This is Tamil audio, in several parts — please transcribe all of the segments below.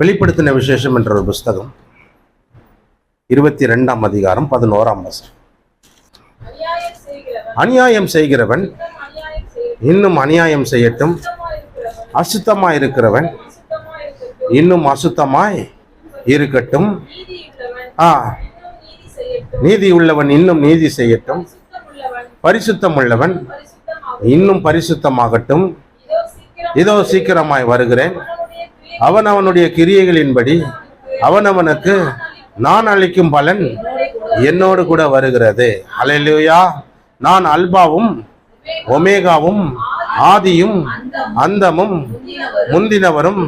வெளிப்படுத்தின விசேஷம் என்ற ஒரு புஸ்தகம் இருபத்தி ரெண்டாம் அதிகாரம் பதினோராம் வசனம். அநியாயம் செய்கிறவன் இன்னும் அநியாயம் செய்யட்டும். அசுத்தமாய் இருக்கிறவன் இன்னும் அசுத்தமாய் இருக்கட்டும். ஆ நீதி உள்ளவன் இன்னும் நீதி செய்யட்டும். பரிசுத்தம் உள்ளவன் இன்னும் பரிசுத்தமாகட்டும். இதோ சீக்கிரமாய் வருகிறேன். அவன் அவனுடைய கிரியைகளின்படி அவனவனுக்கு நான் அளிக்கும் பலன் என்னோடு கூட வருகிறது. அல்லேலூயா நான் அல்பாவும் ஒமேகாவும் ஆதியும் அந்தமும் முந்தினவரும்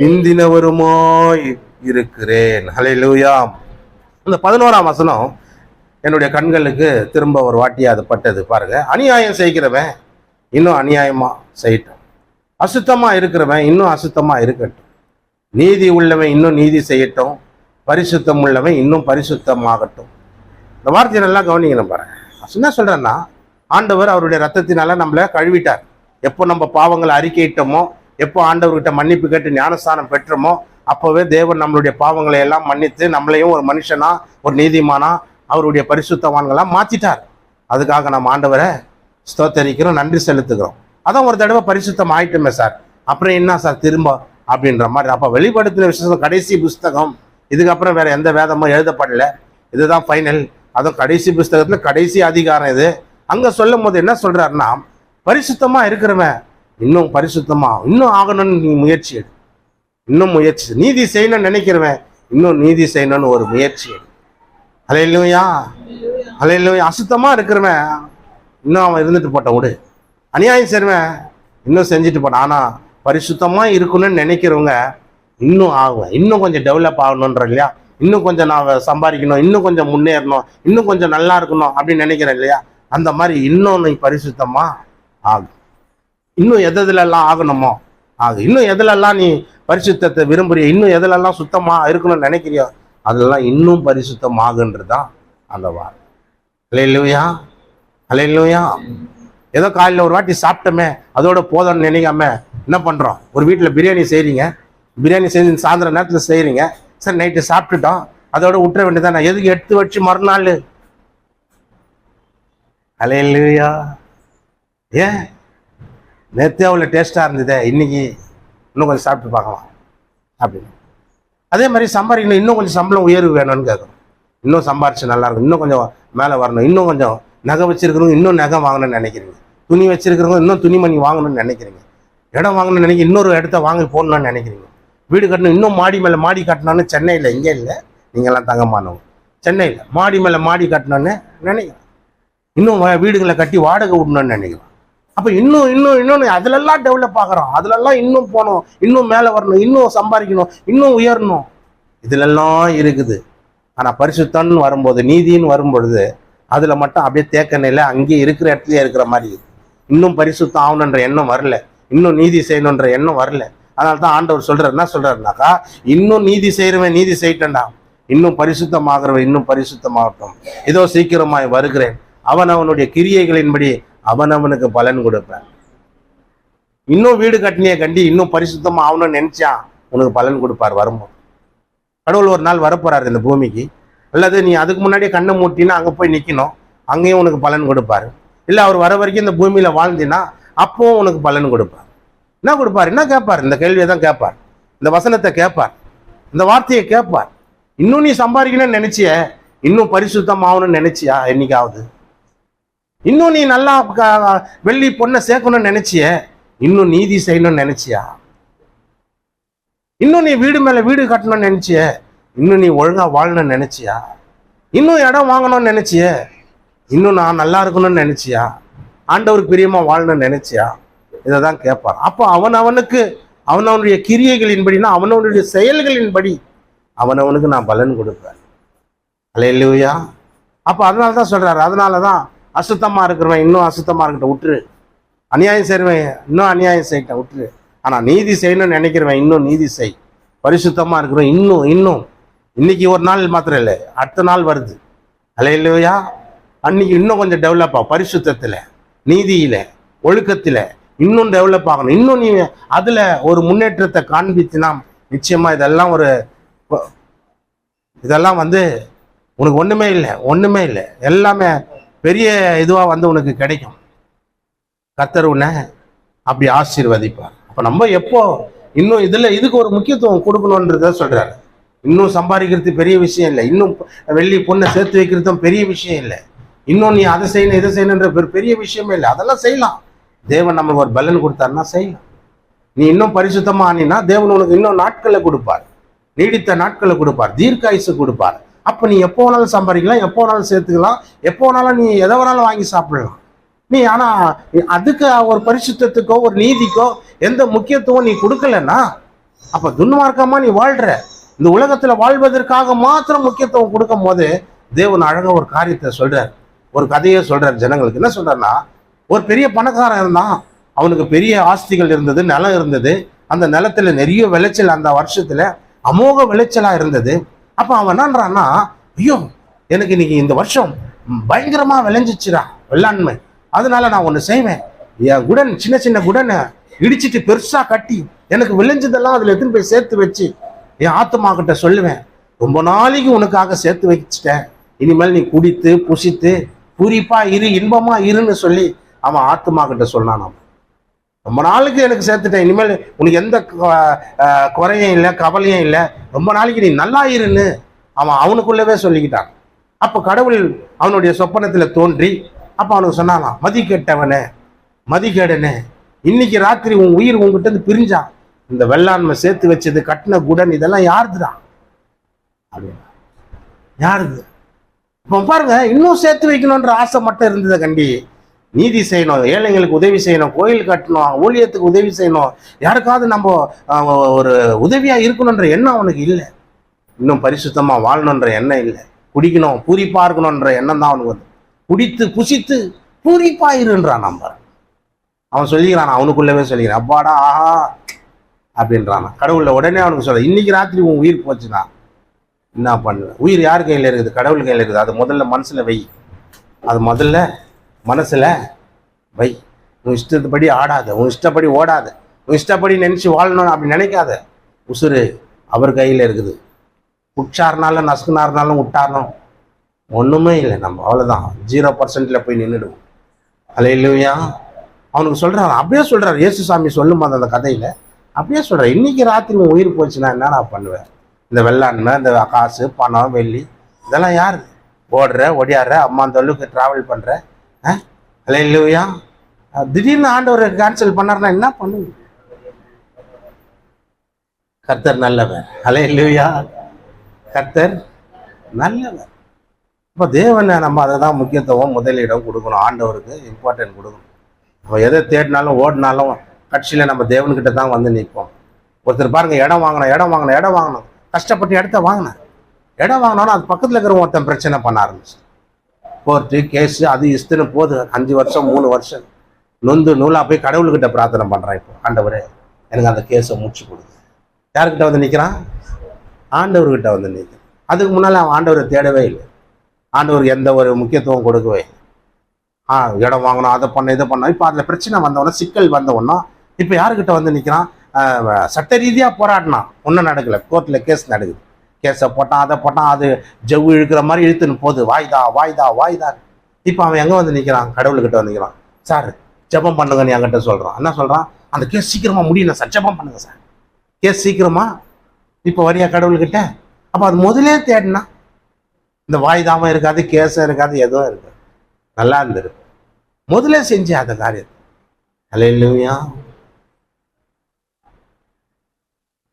பிந்தினவருமாய் இருக்கிறேன். ஹalleluya. இந்த பதினோராம் வசனம் என்னுடைய கண்களுக்கு திரும்ப ஒரு வாட்டி அது பட்டது. பாருங்க அநியாயம் செய்கிறவன் இன்னும் அநியாயமா செய்யட்டும். அசுத்தமாக இருக்கிறவன் இன்னும் அசுத்தமாக இருக்கட்டும். நீதி உள்ளவன் இன்னும் நீதி செய்யட்டும். பரிசுத்தம் உள்ளவன் இன்னும் பரிசுத்தமாகட்டும். இந்த வார்த்தையை நல்லா கவனிக்கணும் பாருங்க. என்ன சொல்கிறேன்னா ஆண்டவர் அவருடைய ரத்தத்தினால நம்மளை கழுவிட்டார். எப்போ நம்ம பாவங்களை அறிக்கையிட்டோமோ எப்போ ஆண்டவர்கிட்ட மன்னிப்பு கேட்டு ஞானஸ்தானம் பெற்றோமோ அப்போவே தேவன் நம்மளுடைய பாவங்களை எல்லாம் மன்னித்து நம்மளையும் ஒரு மனுஷனா ஒரு நீதிமானா அவருடைய பரிசுத்தவான்களாக மாற்றிட்டார் அதுக்காக நம்ம ஆண்டவரை ஸ்தோத்தரிக்கிறோம் நன்றி செலுத்துகிறோம். அதான் ஒரு தடவை பரிசுத்தம் ஆயிட்டுமே சார். அப்புறம் என்ன சார் திரும்ப அப்படின்ற மாதிரி. அப்போ வெளிப்படுத்தின விசேஷம் கடைசி புஸ்தகம். இதுக்கப்புறம் வேற எந்த வேதமும் எழுதப்படல. இதுதான் ஃபைனல் அதுவும் கடைசி புஸ்தகத்தில் கடைசி அதிகாரம் இது. அங்கே சொல்லும் போது என்ன சொல்கிறாருன்னா பரிசுத்தமாக இருக்கிறவன் இன்னும் பரிசுத்தமாக இன்னும் ஆகணும்னு நீ முயற்சி எடு. இன்னும் முயற்சி நீதி செய்யணும்னு நினைக்கிறவன் இன்னும் நீதி செய்யணும்னு ஒரு முயற்சி எடு. அலையிலுயா அலையிலுயா அசுத்தமாக இருக்கிறவன் இன்னும் அவன் இருந்துட்டு போட்ட விடு. அநியாயம் செய்வேன் இன்னும் செஞ்சுட்டு போனேன் ஆனால் பரிசுத்தமாக இருக்கணும்னு நினைக்கிறவங்க இன்னும் ஆகும் இன்னும் கொஞ்சம் டெவலப் ஆகணுன்ற இல்லையா? இன்னும் கொஞ்சம் நான் சம்பாதிக்கணும். இன்னும் கொஞ்சம் முன்னேறணும். இன்னும் கொஞ்சம் நல்லா இருக்கணும் அப்படின்னு நினைக்கிறேன் இல்லையா? அந்த மாதிரி இன்னும் நீ பரிசுத்தமாக ஆகும் இன்னும் எதுலெல்லாம் ஆகணுமோ ஆகும் இன்னும் எதுலெல்லாம் நீ பரிசுத்தத்தை விரும்புறிய இன்னும் எதுலெல்லாம் சுத்தமாக இருக்கணும்னு நினைக்கிறியோ அதெல்லாம் இன்னும் பரிசுத்தமாகன்றது தான் அந்த வார்த்தை. அலையிலுயா அலையிலுயா ஏதோ காலையில் ஒரு வாட்டி சாப்பிட்டோமே அதோட போதும்னு நினைக்காம என்ன பண்ணுறோம் ஒரு வீட்டில் பிரியாணி செய்கிறீங்க பிரியாணி செஞ்சு சாயந்தரம் நேரத்தில் செய்கிறீங்க சரி நைட்டு சாப்பிட்டுட்டோம். அதோட விட்டுற வேண்டியதான் நான் எதுக்கு எடுத்து வச்சு மறுநாள்? அலையிலையா ஏன்? நேற்றே அவ்வளோ டேஸ்ட்டாக இருந்ததே. இன்னைக்கு இன்னும் கொஞ்சம் சாப்பிட்டு பார்க்கலாம். அப்படின்னு. அதே மாதிரி சம்பாதிக்கணும். இன்னும் கொஞ்சம் சம்பளம் உயர்வு வேணும்னு கேட்குறோம் இன்னும் சம்பாரிச்சு நல்லாயிருக்கும் இன்னும் கொஞ்சம் மேலே வரணும். இன்னும் கொஞ்சம் நகை வச்சிருக்கிறவங்க இன்னும் நகை வாங்கணும்னு நினைக்கிறீங்க. துணி வச்சிருக்கிறவங்க இன்னும் துணிமணி வாங்கணும்னு நினைக்கிறீங்க. இடம் வாங்கணும்னு நினைக்க இன்னொரு இடத்த வாங்கி போடணும்னு நினைக்கிறீங்க. வீடு கட்டணும் இன்னும் மாடி மேலே மாடி கட்டணும்னு சென்னையில் இங்கே இல்லை. நீங்கள்லாம் தங்கமானவங்க. சென்னையில் மாடி மேலே மாடி கட்டணும்னு நினைக்கிறேன். இன்னும் வீடுகளை கட்டி வாடகை விடணும்னு நினைக்கிறோம் அப்போ இன்னும் இன்னும் இன்னொன்று அதிலெல்லாம் டெவலப் ஆகிறோம். அதிலெல்லாம் இன்னும் போகணும் இன்னும் மேலே வரணும் இன்னும் சம்பாதிக்கணும் இன்னும் உயரணும். இதுலெல்லாம் இருக்குது. ஆனால் பரிசுத்தம்னு வரும்போது நீதின்னு வரும்பொழுது அதில் மட்டும் அப்படியே தேக்க நிலை அங்கேயே இருக்கிற இடத்துலயே இருக்கிற மாதிரி இன்னும் பரிசுத்தம் ஆகணுன்ற எண்ணம் வரல. இன்னும் நீதி செய்யணுன்ற எண்ணம் வரல. அதனால தான் ஆண்டவர் சொல்றாரு என்ன சொல்றாருனாக்கா இன்னும் நீதி செய்கிறவன் நீதி செய்யட்டண்டா இன்னும் பரிசுத்தமாகிறவன் இன்னும் பரிசுத்தமாகட்டும். ஏதோ சீக்கிரமாய் வருகிறேன். அவன் அவனுடைய கிரியைகளின்படி அவனவனுக்கு பலன் கொடுப்பேன். இன்னும் வீடு கட்டினிய கண்டி இன்னும் பரிசுத்தமாக ஆகணும்னு நினச்சா உனக்கு பலன் கொடுப்பார் வரும்போது. கடவுள் ஒரு நாள் வரப்போறாரு இந்த பூமிக்கு. அல்லது நீ அதுக்கு முன்னாடியே கண்ணை மூட்டினா அங்கே போய் நிற்கணும் அங்கேயும் உனக்கு பலன் கொடுப்பாரு. இல்லை அவர் வர வரைக்கும் இந்த பூமியில் வாழ்ந்தினா அப்பவும் உனக்கு பலன் கொடுப்பார். என்ன கொடுப்பார்? என்ன கேட்பார்? இந்த கேள்வியை தான் கேட்பார். இந்த வசனத்தை கேட்பார். இந்த வார்த்தையை கேட்பார். இன்னும் நீ சம்பாதிக்கணும்னு நினைச்சிய இன்னும் பரிசுத்தம் ஆகணும்னு நினைச்சியா? என்னைக்காவது? இன்னும் நீ நல்லா வெள்ளி பொண்ணை சேர்க்கணும்னு நினைச்சிய இன்னும் நீதி செய்யணும்னு நினைச்சியா? இன்னும் நீ வீடு மேலே வீடு கட்டணும்னு நினைச்சிய இன்னும் நீ ஒழுங்காக வாழணும்னு நினைச்சியா? இன்னும் இடம் வாங்கணும்னு நினைச்சிய? இன்னும் நான் நல்லா இருக்கணும்னு நினைச்சியா? ஆண்டவருக்கு பிரியமாக வாழணும்னு நினைச்சியா? இதை தான் கேட்பார் அப்போ அவன் அவனுக்கு அவனவனுடைய கிரியைகளின்படினா அவனவனுடைய செயல்களின்படி அவனவனுக்கு நான் பலன் கொடுப்பேன். அலையிலுயா அப்போ அதனால தான் சொல்கிறாரு அதனால தான் அசுத்தமாக இருக்கிறவன் இன்னும் அசுத்தமாக இருக்கட்ட விட்டுரு அநியாயம் செய்றவன் இன்னும் அநியாயம் செய்யிட்ட விட்டுரு ஆனால் நீதி செய்யணும்னு நினைக்கிறவன் இன்னும் நீதி செய். பரிசுத்தமாக இருக்கிறவன் இன்னும் இன்னும் இன்னைக்கு ஒரு நாள் மாத்திரம் இல்லை. அடுத்த நாள் வருது. அலையிலுயா? அன்னைக்கு இன்னும் கொஞ்சம் டெவலப் ஆகும். பரிசுத்தத்துல நீதியில ஒழுக்கத்தில் இன்னும் டெவலப் ஆகணும். இன்னும் நீ அதில் ஒரு முன்னேற்றத்தை காண்பித்தினா நிச்சயமாக இதெல்லாம் ஒரு இதெல்லாம் வந்து உனக்கு ஒன்றுமே இல்லை. ஒன்றுமே இல்லை. எல்லாமே பெரிய இதுவாக வந்து உனக்கு கிடைக்கும். கத்தர் உன்னை அப்படி ஆசீர்வதிப்பார். அப்போ நம்ம எப்போ இன்னும் இதில் இதுக்கு ஒரு முக்கியத்துவம் கொடுக்கணுன்றத சொல்கிறாரு இன்னும் சம்பாதிக்கிறது பெரிய விஷயம் இல்லை. இன்னும் வெள்ளி பொண்ணை சேர்த்து வைக்கிறதும் பெரிய விஷயம் இல்லை. இன்னும் நீ அதை செய்யணும் இதை செய்யணுன்ற பெரிய விஷயமே இல்லை. அதெல்லாம் செய்யலாம். தேவன் நம்மளுக்கு ஒரு பலன் கொடுத்தாருன்னா செய்யலாம். நீ இன்னும் பரிசுத்தமா ஆனினா தேவன் உனக்கு இன்னும் நாட்களை கொடுப்பார். நீடித்த நாட்களை கொடுப்பார். தீர்க்காயுசு கொடுப்பார். அப்போ நீ எப்போ வேணாலும் சம்பாதிக்கலாம் எப்போ வேணாலும் சேர்த்துக்கலாம் எப்போ வேணாலும் நீ எதை வேணாலும் வாங்கி சாப்பிடலாம். நீ ஆனா அதுக்கு ஒரு பரிசுத்தத்துக்கோ ஒரு நீதிக்கோ எந்த முக்கியத்துவம் நீ கொடுக்கலன்னா அப்ப துன்மார்க்கமா நீ வாழ்ற. இந்த உலகத்தில் வாழ்வதற்காக மாத்திரம் முக்கியத்துவம் கொடுக்கும் போது தேவன் அழகாக ஒரு காரியத்தை சொல்கிறார் ஒரு கதையை சொல்கிறார் ஜனங்களுக்கு. என்ன சொல்கிறாருன்னா ஒரு பெரிய பணக்காரன் இருந்தான். அவனுக்கு பெரிய ஆஸ்திகள் இருந்தது நிலம் இருந்தது. அந்த நிலத்துல நிறைய விளைச்சல் அந்த வருஷத்தில் அமோக விளைச்சலாக இருந்தது. அப்போ அவன் என்னன்றான்னா ஐயோ எனக்கு இன்னைக்கு இந்த வருஷம் பயங்கரமாக விளைஞ்சிச்சுடா வெள்ளாண்மை. அதனால நான் ஒன்று செய்வேன். என் குடன் சின்ன சின்ன குடனை இடிச்சிட்டு பெருசாக கட்டி எனக்கு விளைஞ்சதெல்லாம் அதில் எடுத்துன்னு போய் சேர்த்து வச்சு என் ஆத்மா கிட்ட சொல்லுவேன் ரொம்ப நாளைக்கு உனக்காக சேர்த்து வச்சுட்டேன். இனிமேல் நீ குடித்து புசித்து பூரிப்பா இரு இன்பமா இருன்னு சொல்லி அவன் ஆத்மா கிட்ட சொன்னான் அவன். ரொம்ப நாளைக்கு எனக்கு சேர்த்துட்டேன். இனிமேல் உனக்கு எந்த குறையும் இல்லை கவலையும் இல்லை ரொம்ப நாளைக்கு நீ நல்லா இருன்னு அவன் அவனுக்குள்ளவே சொல்லிக்கிட்டான். அப்போ கடவுள் அவனுடைய சொப்பனத்தில் தோன்றி அப்போ அவனுக்கு சொன்னானா மதி கெட்டவனே மதி கேடனே இன்னைக்கு ராத்திரி உன் உயிர் உங்ககிட்ட இருந்து பிரிஞ்சான். இந்த வெள்ளாண்மை சேர்த்து வச்சது கட்டின குடன் இதெல்லாம் யாருதுதான் அப்படின்னா யாருது? இப்போ பாருங்க இன்னும் சேர்த்து வைக்கணுன்ற ஆசை மட்டும் இருந்தது கண்டி. நீதி செய்யணும் ஏழைங்களுக்கு உதவி செய்யணும் கோயில் கட்டணும் ஊழியத்துக்கு உதவி செய்யணும். யாருக்காவது நம்ம ஒரு உதவியா இருக்கணுன்ற எண்ணம் அவனுக்கு இல்லை. இன்னும் பரிசுத்தமா வாழணுன்ற எண்ணம் இல்லை. குடிக்கணும் பூரிப்பா இருக்கணுன்ற எண்ணம் தான் அவனுக்கு வந்து குடித்து புசித்து பூரிப்பா இருன்றான் நம்ப அவன் சொல்லிக்கிறான் அவனுக்குள்ளவே சொல்லிக்கிறான். அப்பாடா ஆஹா. அப்படின்றான் கடவுளில் உடனே அவனுக்கு சொல்ல இன்னைக்கு ராத்திரி உன் உயிர் போச்சுன்னா என்ன பண்ணுவேன் உயிர் யார் கையில் இருக்குது? கடவுள் கையில் இருக்குது. அது முதல்ல மனசில் வை. அது முதல்ல மனசில் வை. உன் இஷ்டத்துப்படி ஆடாத. உன் இஷ்டப்படி ஓடாத. உன் இஷ்டப்படி நினச்சி வாழணும் அப்படி நினைக்காத. உசுறு அவர் கையில் இருக்குது. உட்சாருனாலும் நசுக்குனாருனாலும் விட்டாரணும் ஒன்றுமே இல்லை. நம்ம அவ்வளோதான் ஜீரோ பர்சன்ட்ல போய் நின்றுடுவோம் அல்ல இல்லையா அவனுக்கு சொல்கிறான் அப்படியே சொல்கிறார் இயேசு சாமி சொல்லும் அந்த கதையில் அப்படியே சொல்கிறேன் இன்னைக்கு ராத்திரி உன் உயிர் போச்சுன்னா என்ன நான் பண்ணுவேன் இந்த வெள்ளாண்மை இந்த காசு பணம் வெள்ளி இதெல்லாம் யாரு? ஓடுற ஒடியாடுற அம்மா அந்த அளவுக்கு ட்ராவல் பண்ணுற அல்ல இல்லையா திடீர்னு ஆண்டவர் கேன்சல் பண்ணார்னா என்ன பண்ணுவீங்க? கர்த்தர் நல்லவர். அலே இல்லையா கர்த்தர் நல்லவர். இப்போ தேவனை நம்ம அதை தான் முக்கியத்துவம் முதலிடம் கொடுக்கணும். ஆண்டவருக்கு இம்பார்ட்டன்ட் கொடுக்கணும். நம்ம எதை தேடினாலும் ஓடினாலும் கட்சியில் நம்ம தேவன்கிட்ட தான் வந்து நிற்போம். ஒருத்தர் பாருங்க இடம் வாங்கணும் இடம் வாங்கின இடம் வாங்கணும். கஷ்டப்பட்டு இடத்த வாங்கினேன் இடம் வாங்கினாலும் அது பக்கத்தில் இருக்கிற ஒருத்தன் பிரச்சனை பண்ண ஆரம்பிச்சு. கோர்ட்டு கேஸு அது இஸ்துன்னு போது அஞ்சு வருஷம் மூணு வருஷம். நொந்து நூலாக போய் கடவுள்கிட்ட பிரார்த்தனை பண்ணுறான் இப்போ. ஆண்டவரே எனக்கு அந்த கேஸை முடிச்சு கொடுங்க யார்கிட்ட வந்து நிற்கிறான் ஆண்டவர்கிட்ட வந்து நிற்கிறான் அதுக்கு முன்னால் அவன் ஆண்டவரை தேடவே இல்லை. ஆண்டவருக்கு எந்த ஒரு முக்கியத்துவம் கொடுக்கவே ஆ இடம் வாங்கணும் அதை பண்ண இதை பண்ண இப்போ அதில் பிரச்சனை வந்தவொடனே சிக்கல் வந்தவொன்னா இப்போ யாருக்கிட்ட வந்து நிற்கிறான் சட்ட ரீதியாக போராடினான். ஒன்றும் நடக்கலை. கோர்ட்டில் கேஸ் நடக்குது. கேஸை போட்டான் அதை போட்டான் அது ஜவ்வு இழுக்கிற மாதிரி இழுத்துன்னு போகுது. வாய்தா வாய்தா வாய்தா. இப்போ அவன் எங்கே வந்து நிற்கிறான் கடவுள்கிட்ட வந்து நிற்கிறான் சார் ஜெபம் பண்ணுங்கன்னு என்கிட்ட சொல்கிறான் என்ன சொல்கிறான் அந்த கேஸ் சீக்கிரமாக முடியல சார். ஜெபம் பண்ணுங்க சார். கேஸ் சீக்கிரமாக இப்போ வரியா கடவுள்கிட்ட? அப்போ அது முதலே தேடினா இந்த வாய்தாவும் இருக்காது கேஸும் இருக்காது எதுவும் இருக்காது. நல்லா இருந்திருக்கு முதலே செஞ்சு அந்த காரியத்தை அலையிலுமையா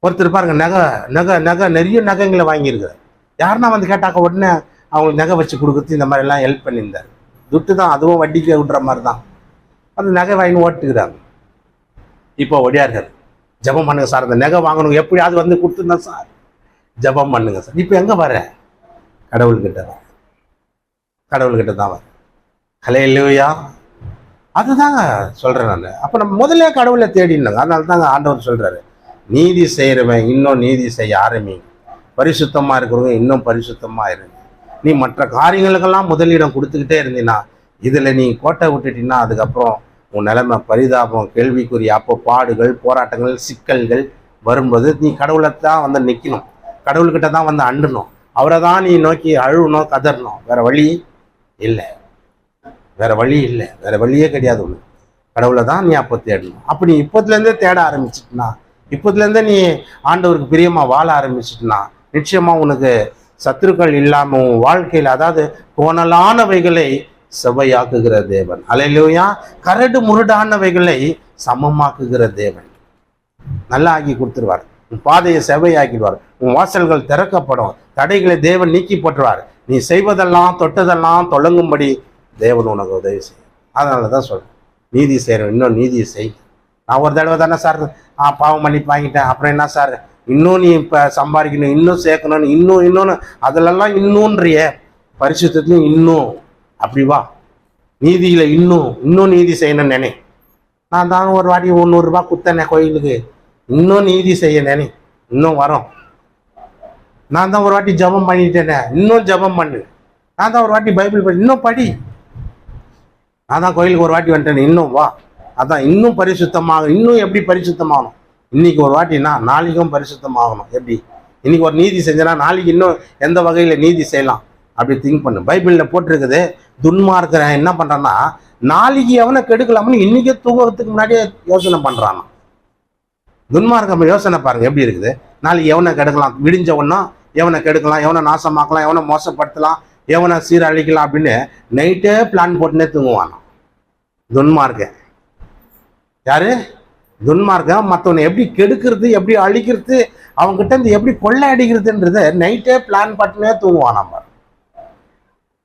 ஒருத்தர் பாருங்க நகை நகை நகை நிறைய நகைங்களை வாங்கியிருக்காரு யாருன்னா வந்து கேட்டாக்க உடனே அவங்களுக்கு நகை வச்சு கொடுக்குறது இந்த மாதிரி எல்லாம் ஹெல்ப் பண்ணியிருந்தார். துட்டு தான் அதுவும் வட்டிக்கு விடுற மாதிரி தான். அந்த நகை வாங்கி ஓட்டுக்கிறாங்க. இப்போ ஒடியார்கள் ஜெபம் பண்ணுங்க சார் அந்த நகை வாங்கணும் எப்படியாவது வந்து கொடுத்துருந்தா சார். ஜெபம் பண்ணுங்க சார். இப்போ எங்கே வர? கடவுள்கிட்ட தான் கடவுள்கிட்ட தான் வர. கலை இல்லையா அதுதாங்க சொல்கிறேன் நான். அப்போ நம்ம முதல்ல கடவுளை தேடினாங்க. அதனால தாங்க ஆண்டவர் சொல்கிறாரு நீதி செய்கிறவன் இன்னும் நீதி செய்ய ஆரம்பிங்க. பரிசுத்தமாக இருக்கிறவங்க இன்னும் பரிசுத்தமாக இருங்க. நீ மற்ற காரியங்களுக்கெல்லாம் முதலிடம் கொடுத்துக்கிட்டே இருந்தீன்னா இதில் நீ கோட்டை விட்டுட்டீங்கன்னா அதுக்கப்புறம் உன் நிலைமை பரிதாபம் கேள்விக்குரிய அப்போ பாடுகள் போராட்டங்கள் சிக்கல்கள் வரும்போது நீ கடவுளை தான் வந்து நிற்கணும் கடவுள்கிட்ட தான் வந்து அண்டணும். அவரை தான் நீ நோக்கி அழுகணும் கதறணும். வேற வழி இல்லை. வேற வழி இல்லை. வேற வழியே கிடையாது ஒன்று கடவுளை தான் நீ அப்போ தேடணும். அப்போ நீ இப்போத்துலேருந்தே தேட ஆரம்பிச்சிட்டுனா இப்போதுலேருந்தே நீ ஆண்டவருக்கு பிரியமாக வாழ ஆரம்பிச்சிட்டுனா நிச்சயமாக உனக்கு சத்துருக்கள் இல்லாமல் உன் வாழ்க்கையில் அதாவது கோணலானவைகளை செவ்வையாக்குகிற தேவன். அலையிலூயா கரடு முரடானவைகளை சமமாக்குகிற தேவன். நல்லா ஆக்கி கொடுத்துருவார். உன் பாதையை செவ்வையாக்கிடுவார். உன் வாசல்கள் திறக்கப்படும். தடைகளை தேவன் நீக்கி போட்டுருவார். நீ செய்வதெல்லாம் தொட்டதெல்லாம் தொடங்கும்படி தேவன் உனக்கு உதவி செய்யும். அதனால தான் சொல்கிறேன் நீதி செய்கிறோம் இன்னும் நீதியை செய் நான் ஒரு தடவை தானே சார் ஆ பாவம் மன்னிப்பு வாங்கிட்டேன். அப்புறம் என்ன சார்? இன்னும் நீ இப்போ சம்பாதிக்கணும் இன்னும் சேர்க்கணும்னு இன்னும் இன்னொன்று அதிலெல்லாம் இன்னும்ன்றிய. பரிசுத்தத்துலையும் இன்னும். அப்படி வா. நீதியில் இன்னும் இன்னும் நீதி செய்யணும்னு நினை. நான் தான் ஒரு வாட்டி முந்நூறுரூபா குத்தனே கோயிலுக்கு. இன்னும் நீதி செய்ய நினை. இன்னும் வரோம். நான் தான் ஒரு வாட்டி ஜெபம் பண்ணிட்டேனே. இன்னும் ஜெபம் பண்ணு. நான் தான் ஒரு வாட்டி பைபிள் படி இன்னும் படி. நான் தான் கோயிலுக்கு ஒரு வாட்டி வந்துட்டேன். இன்னும் வா. அதான் இன்னும் பரிசுத்தமாக இன்னும் எப்படி பரிசுத்தமாகணும்? இன்னைக்கு ஒரு வாட்டினா நாளைக்கும் பரிசுத்தமாகணும். எப்படி? இன்னைக்கு ஒரு நீதி செஞ்சனா நாளைக்கு இன்னும் எந்த வகையில் நீதி செய்யலாம்? அப்படி திங்க் பண்ணு. பைபிளில் போட்டிருக்குது துன்மார்க்கிறேன் என்ன பண்ணுறான்னா நாளைக்கு எவனை கெடுக்கலாம்னு இன்னைக்கே தூங்குறதுக்கு முன்னாடியே யோசனை பண்ணுறான் துன்மார்க்கம் யோசனை பாருங்க எப்படி இருக்குது? நாளைக்கு எவனை கெடுக்கலாம்? விடிஞ்ச உடனே எவனை கெடுக்கலாம்? எவனை நாசமாக்கலாம்? எவனை மோசப்படுத்தலாம்? எவனை சீரழிக்கலாம்? அப்படின்னு நைட்டே பிளான் போட்டுனே தூங்குவான் துன்மார்க்க யாரு? துன்மார்க்கம் மற்றவனை எப்படி கெடுக்கிறது எப்படி அழிக்கிறது அவங்ககிட்ட இருந்து எப்படி கொள்ளை அடிக்கிறதுன்றத நைட்டே பிளான் பண்ணினே தூங்குவான் நம்ம.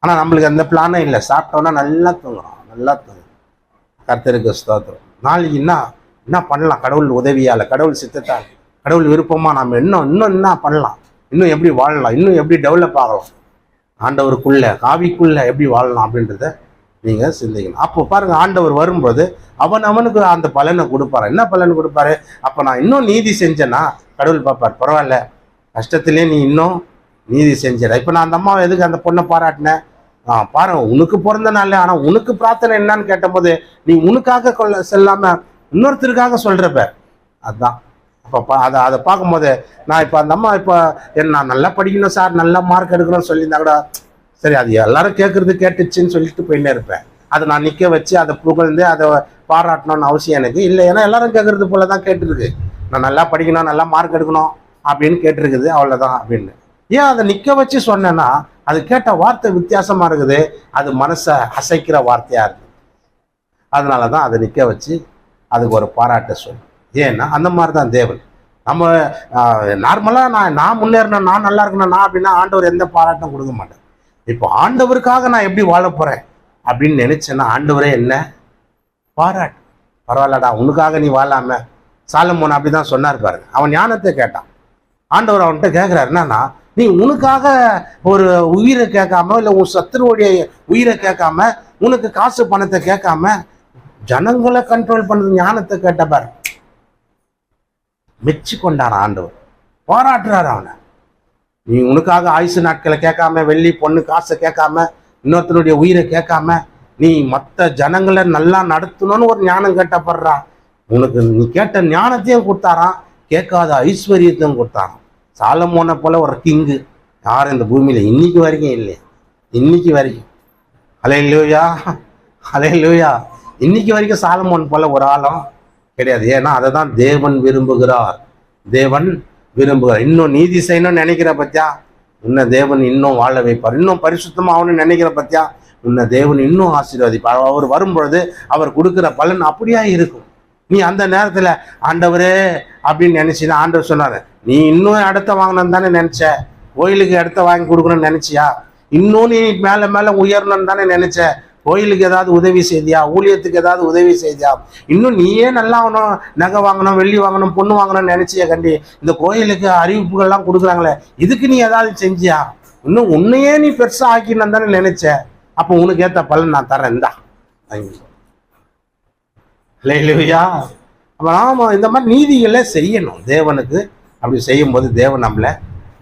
ஆனால் நம்மளுக்கு அந்த பிளானே இல்லை. சாப்பிட்டோன்னா நல்லா தூங்குறோம் நல்லா தூங்குறோம் கர்த்தருக்கு ஸ்தோத்திரம். நாளைக்கு என்ன என்ன பண்ணலாம்? கடவுள் உதவியால் கடவுள் சித்தத்தால் கடவுள் விருப்பமாக நம்ம இன்னும் இன்னும் என்ன பண்ணலாம்? இன்னும் எப்படி வாழலாம்? இன்னும் எப்படி டெவலப் ஆகலாம்? ஆண்டவருக்குள்ள காவிக்குள்ள எப்படி வாழலாம் அப்படின்றத நீங்கள் சிந்திக்கணும். அப்போ பாருங்கள் ஆண்டவர் வரும்போது அவன் அவனுக்கு அந்த பலனை கொடுப்பாரு. என்ன பலன் கொடுப்பாரு? அப்போ நான் இன்னும் நீதி செஞ்சேன்னா கடவுள் பார்ப்பார் பரவாயில்ல. கஷ்டத்திலே நீ இன்னும் நீதி செஞ்சிட இப்போ நான் அந்த அம்மாவை எதுக்கு அந்த பொண்ணை பாராட்டினேன் ஆ பாரு உனக்கு பிறந்த நாள் ஆனால் உனக்கு பிரார்த்தனை என்னன்னு கேட்டபோது நீ உனக்காக கொள்ள செல்லாமல் இன்னொருத்தருக்காக சொல்கிறப்ப அதுதான் அப்போ பா அதை அதை பார்க்கும்போது நான் இப்போ அந்த அம்மா இப்போ என் நான் நல்லா படிக்கணும் சார் நல்லா மார்க் எடுக்கணும்னு சொல்லியிருந்தா கூட சரி அது எல்லாரும் கேட்கறது கேட்டுச்சுன்னு சொல்லிட்டு போயின்னே இருப்பேன். அதை நான் நிற்க வச்சு அதை புகழ்ந்து அதை பாராட்டணும்னு அவசியம் எனக்கு இல்லை. ஏன்னா எல்லாரும் கேட்கறது போல தான் கேட்டுருக்கு. நான் நல்லா படிக்கணும் நல்லா மார்க் எடுக்கணும் அப்படின்னு கேட்டிருக்குது. அவ்வளோதான் அப்படின்னு. ஏன் அதை நிற்க வச்சு சொன்னேன்னா அது கேட்ட வார்த்தை வித்தியாசமாக இருக்குது. அது மனசை அசைக்கிற வார்த்தையாக இருக்குது. அதனால தான் அதை நிற்க வச்சு அதுக்கு ஒரு பாராட்ட சொல்லும் ஏன்னா அந்த மாதிரி தான் தேவன். நம்ம நார்மலாக நான் நான் முன்னேறணும் நான் நல்லா இருக்கணும் நான் அப்படின்னா ஆண்டவர் எந்த பாராட்டும் கொடுக்க மாட்டேன் இப்போ ஆண்டவருக்காக நான் எப்படி வாழ போறேன் அப்படின்னு நினைச்சேன்னா ஆண்டவரே என்ன? பாராட்டு. பரவாயில்லடா உனக்காக நீ வாழாம. சாலமோன் அப்படிதான் சொன்னார் பாருங்க. அவன் ஞானத்தை கேட்டான். ஆண்டவர் அவன்கிட்ட கேட்குறாரு என்னன்னா நீ உனக்காக ஒரு உயிரை கேட்காம இல்லை உன் சத்துருவுடைய உயிரை கேட்காம உனக்கு காசு பணத்தை கேட்காம ஜனங்களை கண்ட்ரோல் பண்ணுறது ஞானத்தை கேட்ட பாரு. மெச்சு கொண்டான் ஆண்டவர். பாராட்டுறாரு அவனை. நீ உனக்காக ஆயுசு நாட்களை கேட்காம வெள்ளி பொண்ணு காசை கேட்காம இன்னொருத்தனுடைய உயிரை கேட்காம நீ மற்ற ஜனங்களை நல்லா நடத்தணும்னு ஒரு ஞானம் கேட்டப்படுறா. உனக்கு நீ கேட்ட ஞானத்தையும் கொடுத்தாராம் கேட்காத ஐஸ்வர்யத்தையும் கொடுத்தாராம். சாலமோனை போல ஒரு கிங்கு யாரும் இந்த பூமியில் இன்னைக்கு வரைக்கும் இல்லை. இன்னைக்கு வரைக்கும். அலே லூயா அலே லூயா இன்னைக்கு வரைக்கும் சாலமோன் போல ஒரு ஆளும் கிடையாது. ஏன்னா அதை தான் தேவன் விரும்புகிறார். தேவன் விரும்புகிறார். இன்னும் நீதி செய்யணும்னு நினைக்கிற பத்தியா? உன்னை தேவன் இன்னும் வாழ வைப்பார். இன்னும் பரிசுத்தமாகணும்னு நினைக்கிற பத்தியா? உன்னை தேவன் இன்னும் ஆசீர்வதிப்பார். அவர் வரும்பொழுது அவர் கொடுக்குற பலன் அப்படியா இருக்கும். நீ அந்த நேரத்தில் ஆண்டவரே அப்படின்னு நினைச்சினா ஆண்டவர் சொன்னார் நீ இன்னும் இடத்த வாங்கணும்னு தானே நினச்ச? கோயிலுக்கு இடத்த வாங்கி கொடுக்கணும்னு நினைச்சியா? இன்னும் நீ மேலே மேலே உயரணும்னு தானே நினைச்ச? கோயிலுக்கு ஏதாவது உதவி செய்தியா? ஊழியத்துக்கு ஏதாவது உதவி செய்தியா? இன்னும் நீயே நல்லா ஆகணும் நகை வாங்கணும் வெள்ளி வாங்கணும் பொண்ணு வாங்கணும்னு நினைச்சிய கண்டி. இந்த கோயிலுக்கு அறிவிப்புகள்லாம் கொடுக்குறாங்களே இதுக்கு நீ ஏதாவது செஞ்சியா? இன்னும் உன்னையே நீ பெருசா ஆக்கினு தானே நினைச்ச. அப்போ உனக்கு ஏத்த பலன் நான் தரேன் இந்தா. வாங்கிக்கோ இல்லையா அப்போ நாம இந்த மாதிரி நீதிகளை செய்யணும். தேவனுக்கு அப்படி செய்யும்போது தேவன் நம்மளை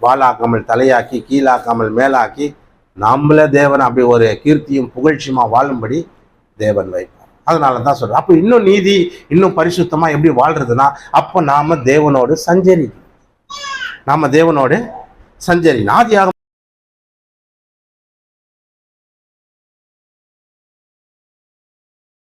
வாழாக்காமல் தலையாக்கி கீழாக்காமல் மேலாக்கி நம்மளே தேவன் அப்படி ஒரு கீர்த்தியும் புகழ்ச்சியுமா வாழும்படி தேவன் வைப்பார். அதனால தான் சொல்றேன். அப்போ இன்னும் நீதி இன்னும் பரிசுத்தமா எப்படி வாழ்றதுன்னா அப்போ நாம தேவனோடு சஞ்சரிக்கணும். நாம தேவனோடு சஞ்சரி ஆதியாகமம்